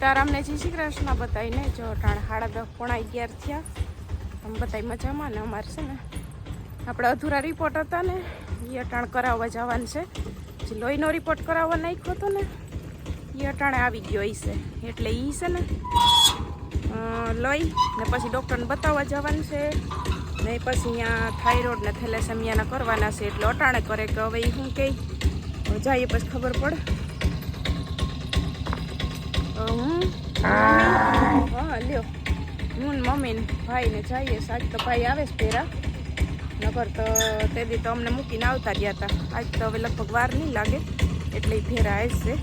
સીતારામને જી શ્રી કૃષ્ણ બતાવીને જો ટાણ સાડા દસ પોણા અગિયાર થયા. આમ બતાવી મજામાં ને અમારે છે ને આપણે અધૂરા રિપોર્ટ હતા ને એ અટાણ કરાવવા જવાનું છે. જે લોહીનો રિપોર્ટ કરાવવા નાખ્યો હતો ને એ અટાણે આવી ગયો હશે એટલે એ છે ને લોહી ને પછી ડૉક્ટરને બતાવવા જવાનું છે. ને પછી અહીંયા થાઇરોઇડ ને થેલેસેમિયાના કરવાના છે. એટલે અટાણે કરે કે હવે એ શું કહે જઈએ પછી ખબર પડે. હું હા, લ્યો. હું ને ભાઈ ને જઈએ. સાજ તો ભાઈ આવે છે પેરા નગર તો તે દી અમને મૂકીને આવતા રહ્યા હતા આજ તો હવે લગભગ વાર નહીં લાગે. એટલે ફેરા આવશે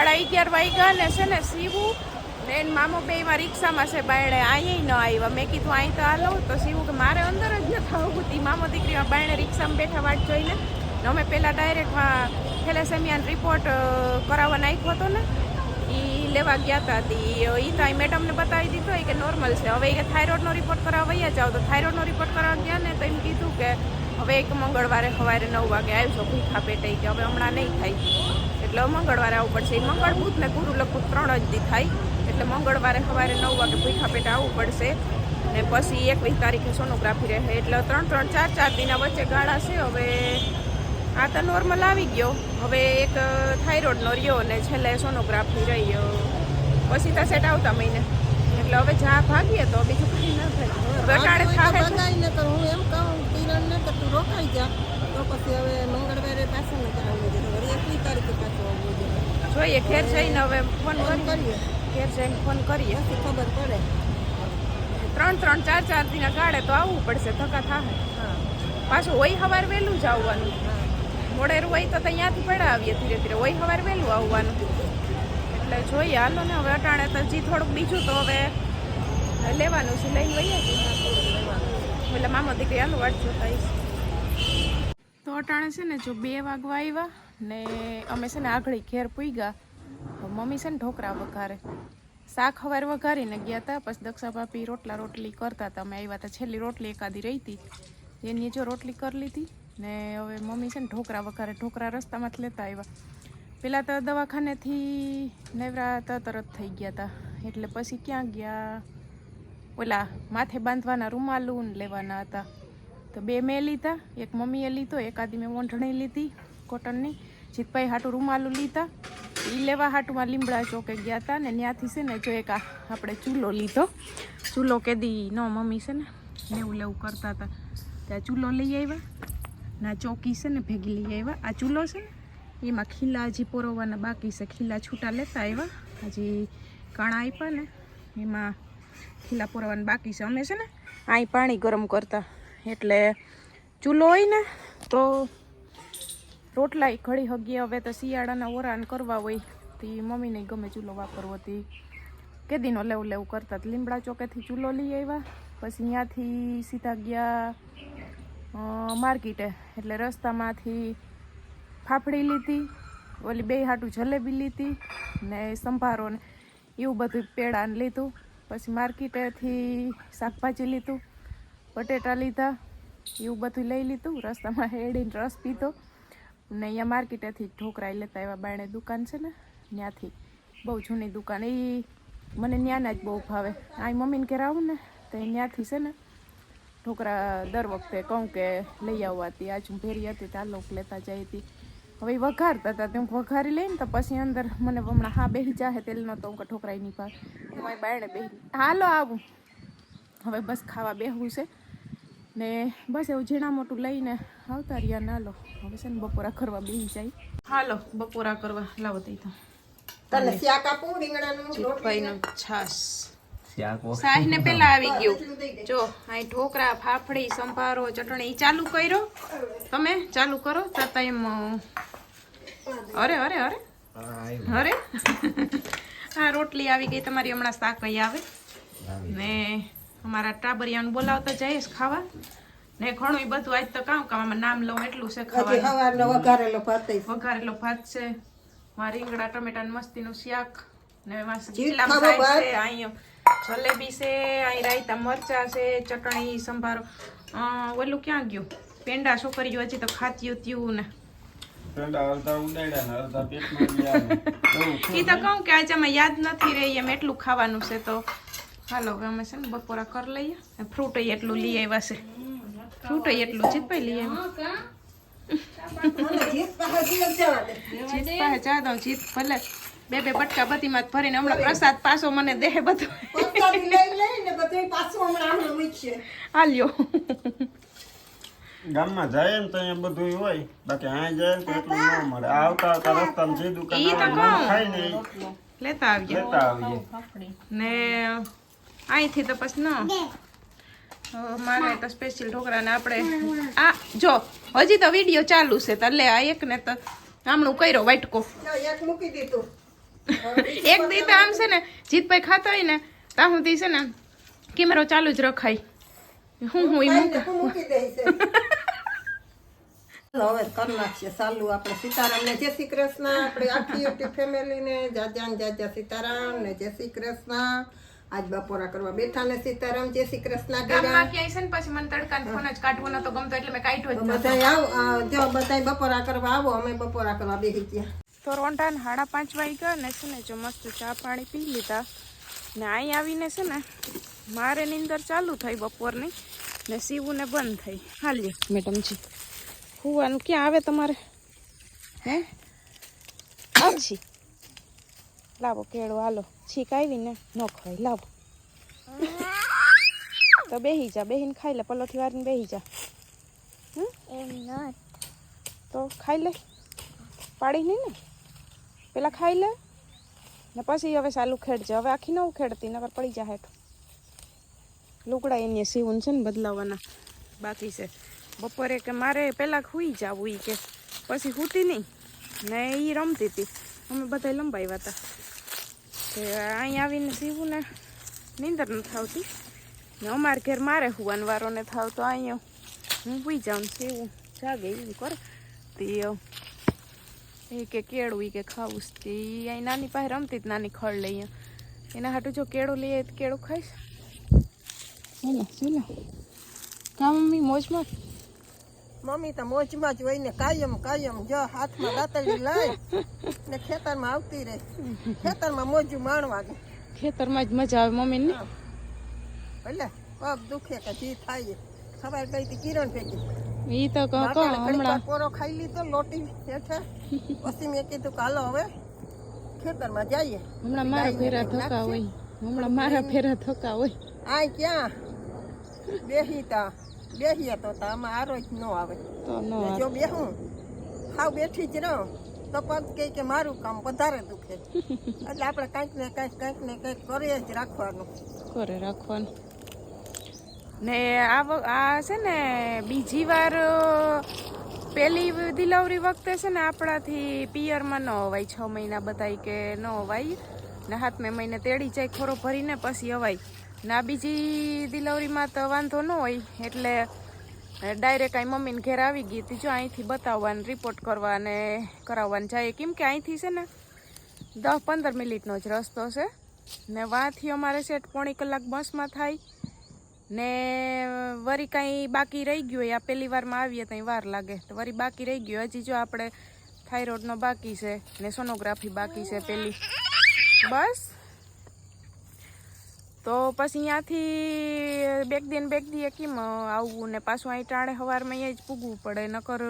સાડા અગિયાર વાગ્યા ને છે ને સીવું ને એન મામો બે માં રિક્ષામાં છે બાયણે અહીંયા ન આવ્યા. મેં કીધું અહીં તો હાલો. તો સીવું કે, મારે અંદર જ ન થવું તી મામો દીકરીમાં બાયણે રિક્ષામાં બેઠા વાટ જોઈને ને અમે પહેલાં ડાયરેક્ટમાં થેલેસેમિયાનો રિપોર્ટ કરાવવા નાખ્યો હતો ને. એ લેવા ગયા હતા તી એ તો અહીં મેડમને બતાવી દીધો કે નોર્મલ છે. હવે એ થાઇરોઇડનો રિપોર્ટ કરાવવા વૈયા જાઓ. તો થાઇરોઇડનો રિપોર્ટ કરાવવા ગયા ને તો એમ કીધું કે, હવે એક મંગળવારે સવારે નવ વાગે આવજો ભૂખા પેટે. કે, હવે હમણાં નહીં થાય. એટલે મંગળવારે આવવું પડશે. એ મંગળ બુધ ને ગુરુ લગભગ ત્રણ જ દી થાય. એટલે મંગળવારે સવારે નવ વાગે ભૂખા પેટે આવવું પડશે. ને પછી એકવીસ તારીખે સોનોગ્રાફી રહે. એટલે ત્રણ ત્રણ, ચાર ચાર દિના વચ્ચે ગાળા છે. હવે આ તો નોર્મલ આવી ગયો. હવે એક થાઇરોઇડનો રહ્યો ને છેલ્લે સોનોગ્રાફી રહ્યો. પછી તો સેટ આવતા મહિને. એટલે હવે જા ભાગીએ તો બીજું કંઈ ના થાય ઘટાડે થાય છે. બધાય ને તો હું એમ કહું કિરણ ને કે તું રોકાઈ જા તો પછી હવે મંગળવારે પાછું ને કરાવવું જોઈએ વળી એકવીસ તારીખે પાછું આવવું જોઈએ ઘેર જઈને હવે ફોન કરીએ. ઘેર જઈને ફોન કરીએ. ખબર પડે. ત્રણ ત્રણ ચાર ચાર દિના ગાડે તો આવવું પડશે ધક્કા થાય. પાછું હોય સવાર વહેલું જ આવવાનું. મોડેરું હોય તો ત્યાંથી પડ્યા આવીએ ધીરે ધીરે. હોય સવાર વહેલું આવવાનું. એટલે જોઈએ હાલો ને હવે અટાણે તો જી થોડુંક બીજું તો હવે લેવાનું છે લઈને વહીએ છીએ. એટલે મામા દીકરી હાલો વાટ જોતા આવીશ. તો અટાણે છે ને જો બે વાગવા આવ્યા ને અમે છે ને આગળ ઘેર પૂગ્યા. તો મમ્મી છે ને ઢોકરા વઘારે. શાક હવાર વઘારીને ગયા હતા પછી દક્ષા ભાભી રોટલા રોટલી કરતા હતા અમે આવ્યા હતા છેલ્લી રોટલી એકાદી રહી હતી એની જો રોટલી કરી લીધી ને હવે મમ્મી છે ને ઢોકરા વઘારે, ઢોકરા રસ્તામાંથી લેતા આવ્યા. પહેલાં તો દવાખાનેથી નેવરા તરત થઈ ગયા હતા એટલે પછી ક્યાં ગયા? ઓલા માથે બાંધવાના રૂમાલું લેવાના હતા. તો બે મેં લીધા, એક મમ્મીએ લીધો એકાદી મેં વોંઢણી લીધી કોટનની. જીતભાઈ હાટું રૂમાલું લીધા. એ લેવા હાટુમાં લીમડા ચોકે ગયા હતા ને ત્યાંથી છે ને જો એક આપણે ચૂલો લીધો. ચૂલો કેદી નો મમ્મી છે ને લેવું લેવું કરતા હતા. ત્યાં ચૂલો લઈ આવ્યા ના ચોકી છે ને ભેગી લઈ આવ્યા. આ ચૂલો છે ને, એમાં ખીલા હજી પોરવવાના બાકી છે. ખીલા છૂટા લેતા આવ્યા. હજી કાણા આપ્યા ને, એમાં ખીલા પોરવાના બાકી છે. અમે છે ને અહીં પાણી ગરમ કરતા. એટલે ચૂલો હોય ને, તો રોટલા ઘડી હગી. હવે તો શિયાળાના ઓરાન કરવા હોય તો મમ્મીને ગમે ચૂલો વાપરવો હતી કેદીનો લેવું લેવું કરતા લીમડા ચોકેથી ચૂલો લઈ આવ્યા. પછી ત્યાંથી સીધા ગયા માર્કેટે. એટલે રસ્તામાંથી ફાફડી લીધી, ઓલી બે હાટું જલેબી લીધી ને સંભારો ને એવું બધું પેડાને લીધું. પછી માર્કેટેથી શાકભાજી લીધું, બટેટા લીધા, એવું બધું લઈ લીધું. રસ્તામાં હેડીને રસ પીધો. ને અહીંયા માર્કેટેથી ઢોકરા લેતા એવા બાણે દુકાન છે ને, ત્યાંથી. બહુ જૂની દુકાન. એ મને ત્યાંના જ બહુ ભાવે. આ મમ્મીને ઘેર આવું ને, તો ત્યાંથી છે ને, ઢોકરા દર વખતે કહું કે લઈ આવવાતી આજ હું ભેરી હતી ત્યાં લોક લેતા જઈ હતી. હવે વઘારતા હતા તેમ વઘારી લઈને તો પછી અંદર મને હમણાં હા બેહી જાહે તેલનો તો હું કે ઠોકરાઈ નહીં ભાવ હું બાયણે બેહી, હાલો આવું. હવે બસ ખાવા બેહવું છે. ને બસ એવું ઝીણા મોટું લઈને આવતા રહ્યા. ના લો હવે છે ને બપોરા કરવા બેસી જાય. હાલો બપોરા કરવા. લાવો તઈ તો. તને શાક આપું રીંગણાનું જીતભાઈનો છાસ શાક ને પેલા આવી ગયું. જો અહીં ઢોકરા ફાફડી સંભારો ચટણી ચાલુ કર્યો. તમે ચાલુ કરો તતા એમ અરે અરે અરે. અરે. હા રોટલી આવી ગઈ. તમારી હમણાં શાક અહીં આવે. ને અમારા ટાબરિયાનું બોલાવતા જઈશ ખાવા. ને ઘણું બધું આજ તો કામ કામ નામ લઉં એટલું છે ખાવાનું. વઘારેલો ભાત વઘારેલો ભાત છે. માં રીંગણા ટમેટા મસ્તીનું શાક. ને એમાં છે જલેબી છે અહીં રાયતા મરચા છે ચટણી સંભારો. અ, ઓલું ક્યાં ગયું? પેંડા છોકરીઓ હજી તો ખાતી ત્યું ને. ઈ તો કહું કે આજે અમે યાદ નથી રહી એમ એટલું ખાવાનું છે તો. હાલો ગમે છે ને બપોરા કરી લઈએ. ફ્રૂટ એટલું લઈ આવ્યા છે. ફ્રૂટ એટલું ચીપાઈ લઈ આવ્યા. જીત દઉં જીત ભલે. બે બે બટકા બધીમાં ભરીને હમણાં પ્રસાદ પાછો મને દેહે બધો. હાલ્યો. ગામમાં જાય ને તો અહીંયા બધું હોય. બાકી અહીંયા જાય ને તો એટલું ન મળે. આવતા આવતા રસ્તામાં જે દુકાન ઈ તો આવે કહું. મન ખાય ને લેતા આવીએ લેતા આવીએ ને અહીંથી તો પછી ન. મારે તો સ્પેશિયલ ઢોકળાને આપણે આ જો હજી તો વીડિયો ચાલુ છે તો લે આ એક ને તો આમણું કર્યો વાટકો. એક મૂકી દીધું. એક દી તો આમ છે ને જીતભાઈ ખાતા હોય ને ત્યાં સુધી છે ને કેમેરો ચાલુ જ રખાય. હું હું મૂક. દઈશ હવે કરી નાખીએ. ચાલુ આપણે સીતારામને જય શ્રી કૃષ્ણ. આપણે આખી યુટ્યુબ ફેમિલીને જાજા ને જાજા સીતારામ ને જય શ્રી કૃષ્ણ. આજ બપોરા કરવા બેઠા ને સીતારામ જય શ્રી કૃષ્ણ કર્યા ગામમાં ક્યાંય છે ને પછી મને તડકાનો ફોન જ કાઢવો નતો ગમતો એટલે મેં કાઢ્યો જ નતો. બધાય આવ જો બધાય બપોરા કરવા આવો અમે બપોરા કરવા બેસી ગયા. તો રોંઢા ને સાડા પાંચ વાગી ગયા ને છે ને જો મસ્ત ચા પાણી પી લીધા. ને અહીં આવીને છે ને મારે નીંદર ચાલુ થઈ બપોરની ને સીવું ને બંધ થઈ. હાલીએ મેડમજી. હુવાનું ક્યાં આવે તમારે? હે? આછી લાવો કેળો હાલો. છીક આવી ન ખવાય લાવો. તો બેહી જા બેહીને ખાઈ લે પલોઠી વારીને બેહી જા. હમ? તો ખાઈ લે. પાડી નહીં ને? પેલા ખાઈ લે. ને પછી હવે સાલું ખેડજે. હવે આખી ન ઉખેડતી નકર પડી જાય હેઠ. લુગડા એની સીવું છે ને બદલાવાના. બાકી છે. બપોરે કે મારે પહેલાં હુઈ જાવું ઈ કે. પછી હુતી નહીં. ને એ રમતી હતી અમે બધા લંબાવ્યા હતા તે અહીં આવીને સીવું ને નીંદર નથી આવતી ને અમારે ઘેર મારે હુવાનો વારોને થાવ તો અહીંયા હું હુઈ જાઉં સીવું જાગે એવું કર. તે એ કે કેળું એ કે ખાવું તે અહીં નાની પાસે રમતી જ નાની ખળ લઈએ એના હાટું જો કેળું લઈએ તો કેળું ખાઈશ. ચાલો ચાલો કા મમ્મી મોજમાં? મમ્મી તો મોજમાં જ હોય ને કાયમ કાયમ જો હાથમાં દાતરડી લઈ ને ખેતરમાં આવતી રહે. ખેતરમાં મોજું માણવા દે. ખેતરમાં જ મજા આવે મમ્મી ને? એટલે પગ દુખે કે જી થાય. ખબર ગઈ હતી કિરણ ભેગી. ઈ તો કહો હમણાં. પોરો ખાઈ લીધો લોટી હેઠે. પછી મેં કીધું કે હાલો હવે ખેતરમાં જઈએ. હમણાં મારા ફેરા થકા હોય. હમણાં મારા ફેરા થકા હોય. આ ક્યાં? બેહી તા. બેહીએ તો આમાં આરો જ ન આવે. જો બેહું હાવ બેઠી જ રહું. તો પગ કે કે મારું કામ વધારે દુખે. એટલે આપણે કંઈક ને કંઈક કંઈક ને કંઈક કરીએ જ રાખવાનું. કરે રાખવાનું. ને આ આ છે ને બીજી વાર પેલી દિલાવરી વખતે છે ને આપણાથી પિયરમાં ન અવાય છ મહિના બધાય કે ન અવાય. ને હાથમે મહિને તેડી જાય ખોરો ભરીને પછી અવાય. ને બીજી ડિલિવરીમાં તો વાંધો ન હોય, એટલે ડાયરેક્ટ અહીં મમ્મીને ઘેર આવી ગઈ હતી. જો અહીંથી બતાવવાનું રિપોર્ટ કરવા અને કરાવવાનું જાય. કેમ કે અહીંથી છે ને દસ પંદર મિનિટનો જ રસ્તો છે. ને વાંથી અમારે સેટ પોણી કલાક બસમાં થાય. ને વરી કાંઈ બાકી રહી ગયું હોય, આ પહેલી વારમાં આવીએ તો વાર લાગે. તો વરી બાકી રહી ગયું. હજી જો આપણે થાઇરોઇડનો બાકી છે ને સોનોગ્રાફી બાકી છે પેલી બસ. તો પછી ત્યાંથી બેક દિન બેક દીએ કેમ આવવું ને પાછું અહીં ટાણે સવારમાં અહીંયા જ પૂગવું પડે નકર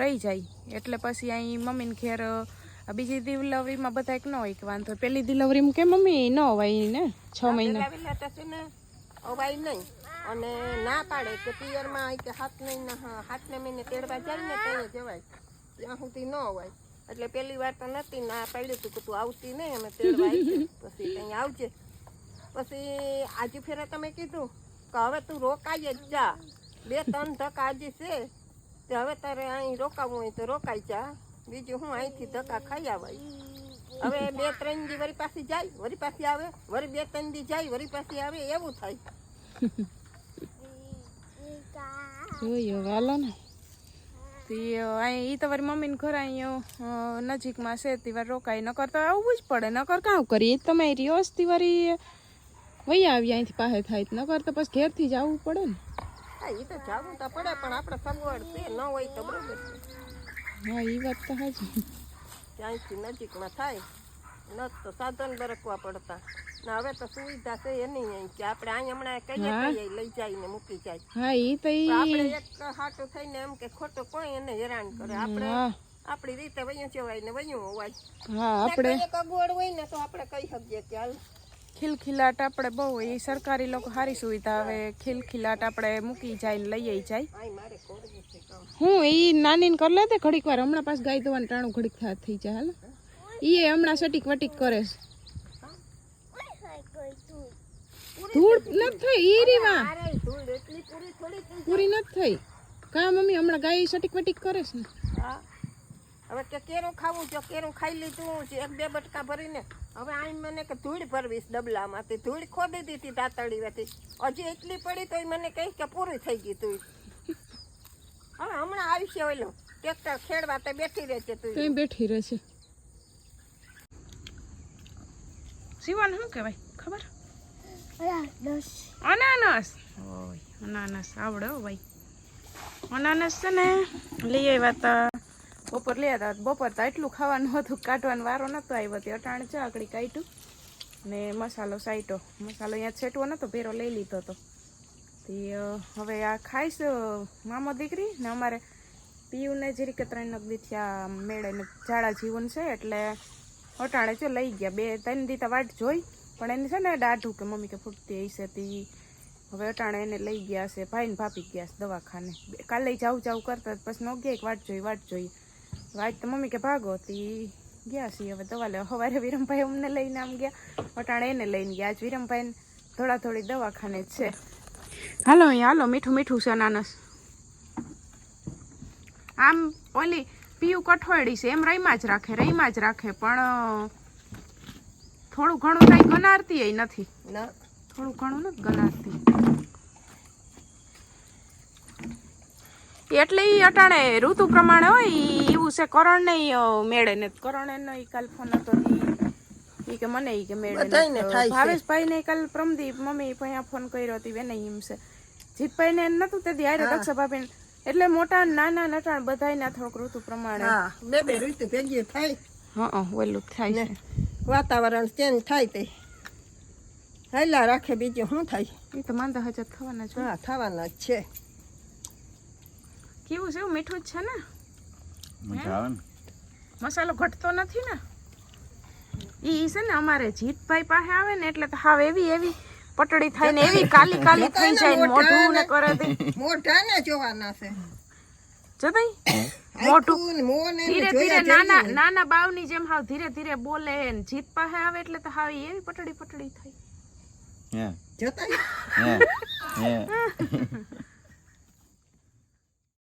રહી જાય. એટલે પછી અહીં મમ્મીને ઘેર બીજી દિલવરીમાં બધા ન હોય કે વાંધો. પેલી દિલવરીમાં કે મમ્મી ન હોય ને? છ મહિના. તો અવાય નહીં. અને ના પાડે કે પિયરમાં કે હાથ નહીં ના હાથને મહિને તેડવા જાય ને ત્યાં જવાય. ત્યાં સુધી ન હોય એટલે પેલી વાર તો નથી ના પાડ્યું હતું કે તું આવતી નહીં અમે તેડવા પછી કંઈ આવજે. પછી આજે ફેરે તમે કીધું કે હવે તું રોકાઈ જ જા. બે, ત્રણ ધક્કા આજે છે તે હવે તારે અહીં રોકાવું હોય તો રોકાઈ જા. બીજું હું અહીંથી ધક્કા ખાઈ આવાય. હવે બે, ત્રણ દી વરી પાછી જાય વરી પાછી આવે વરી બે, ત્રણ દી જાય વરી પાછી આવે, એવું થાય. વાલો ને. અહીં ઈ તો મારી મમ્મીને ઘર અહીંયા નજીકમાં છે તિવાર વાર રોકાઈ નકર તો આવવું જ પડે. નકર કાં કરીએ? તમે રહ્યો તી વારી વહી આવી અહીંથી પાસે થાય તો નકર તો પછી ઘેરથી જવું પડે ને. હા એ તો જાવું તો પડે પણ આપણે સગવડ છે ન હોય તો બરોબર હા એ વાત તો હાજી ત્યાંથી નજીકમાં થાય ન તો સાધન બરકવા પડતા. ને હવે તો સુવિધા છે એની અહીં કે આપણે અહીં હમણાં કહીએ. કહીએ લઈ જાય ને મૂકી જાય. હા એ તો તો આપણે એક હાટું થઈને એમ કે ખોટું કોઈ એને હેરાન કરે. આપણે આપણી રીતે વયું જવાય ને વયું હોવાય હા આપણે અગવડ હોય ને તો આપણે કહી શકીએ કે હાલ ખિલખિલાટ આપણે બહુ, એ સરકારી લોકો સારી સુવિધા આવે, ખિલખિલાટ આપણે મૂકી જાય ને લઈ જાય. હું એ નાની કરી લે તે ઘડીક વાર. હમણાં પાસ ગાય દવાનું ટાણું ઘડીક થઈ જાય, હાલ. એ હમણાં સટીક વટીક કરે છે. ધૂળ નથી થઈ, ઈ રીવા. પૂરી નથી થઈ. કા મમ્મી, હમણાં ગાય સટીક વટીક કરે છે ને? હા હવે કે કેરું ખાવું જો કેરું ખાઈ લીધું છે? એક બે બટકા ભરીને. હવે આઈ મને કે ધૂળ ભરવીશ ડબલામાંથી. ધૂળ ખોદી દીધી દાતડીવાથી હજી એટલી પડી તો એ મને કહી કે પૂરી થઈ ગઈ તું હવે હમણાં આવશે ઓલો. ટ્રેક્ટર ખેડવા તો બેઠી રહેશે તું કઈ બેઠી રહે છે શિવન શું કહેવાય? ખબર? અનાનસ. ઓય અનાનસ આવડે ભાઈ. અનાનસ છે ને લઈ આવ્યા તા બપોર લઈ આવ્યા તા બપોર તો એટલું ખાવાનું હતું. કાઢવાનો વારો નહોતો આવ્યો. તે અટાણે ચાકડી કાઢ્યું ને મસાલો સાઈટો. મસાલો અહીંયા છેટવો નહોતો ભેરો લઈ લીધો તો. તે હવે આ ખાઈશ મામો દીકરી ને અમારે પીયુને જરીકે ત્રણ નગદી થયા મેળે ઝાડા જીવન છે એટલે અટાણે જો લઈ ગયા. બે, ત્રણ દીતા વાટ જોઈ, પણ એને છે ને દાઢું કે મમ્મી કે ફૂટતી હશે તી. હવે અટાણે એને લઈ ગયા છે. ભાઈ ને ભાભી ગયા છે દવાખાને. કાલે જાઉં જાઉં કરતા પછી ન ગયા, એક વાટ જોઈ વાટ જોઈ. તો મમ્મી કે ભાગો તી ગયા છીએ હવે દવા લેવા સવારે વિરમભાઈ અમને લઈને આમ ગયા. અટાણે એને લઈને ગયા. આજ વિરમભાઈ થોડા થોડી દવાખાને છે. હાલો અહીંયા હાલો. મીઠું મીઠું છે અનાનસ. આમ ઓલી પીયું કઠોળી છે એમ રહીમાં જ રાખે રહીમાં જ રાખે પણ થોડું ઘણું કંઈ ગનારતી નથી. થોડું ઘણું નથી ગનારતી. એટલે એ અટાણે ઋતુ પ્રમાણે હોય એવું છે કરણ ને મેળે ને કરણ એનો એ કાલ ફોન હતો કે મને કે મેળે. ભાવેશભાઈ ને કાલ પ્રમદીપ મમ્મી ભાઈ ફોન કર્યો હતી એને એમ છે. જીતભાઈ ને નતું તે હારે દક્ષા ભાભી એટલે મોટા ને નાના નટાણ બધાયના થોડુંક ઋતુ પ્રમાણે. બે બે રીતે ભેગી થાય. હા ઓલું થાય છે. વાતાવરણ ચેન્જ થાય તે? હેલા રાખે બીજું શું થાય? એ તો માંદા હજાર થવાના છે હા થવાના જ છે. કેવું છે? એવું મીઠું જ છે ને? મજા આવે ને? મસાલો ઘટતો નથી ને? એ છે ને અમારે જીતભાઈ પાસે આવે ને એટલે તો હાવ એવી એવી પટડી થાય ને એવી કાલી કાલી થઈ જાય ને મોઢું ને કરે તે. મોઢા ને જોવાના છે. જતાઈ મોઢું. ધીરે ધીરે નાના. નાના બાવની જેમ હાવ ધીરે ધીરે બોલે ને જીત પાસે આવે એટલે તો હાવ એવી પટડી પટડી થાય. હે. જોતા હે. હે.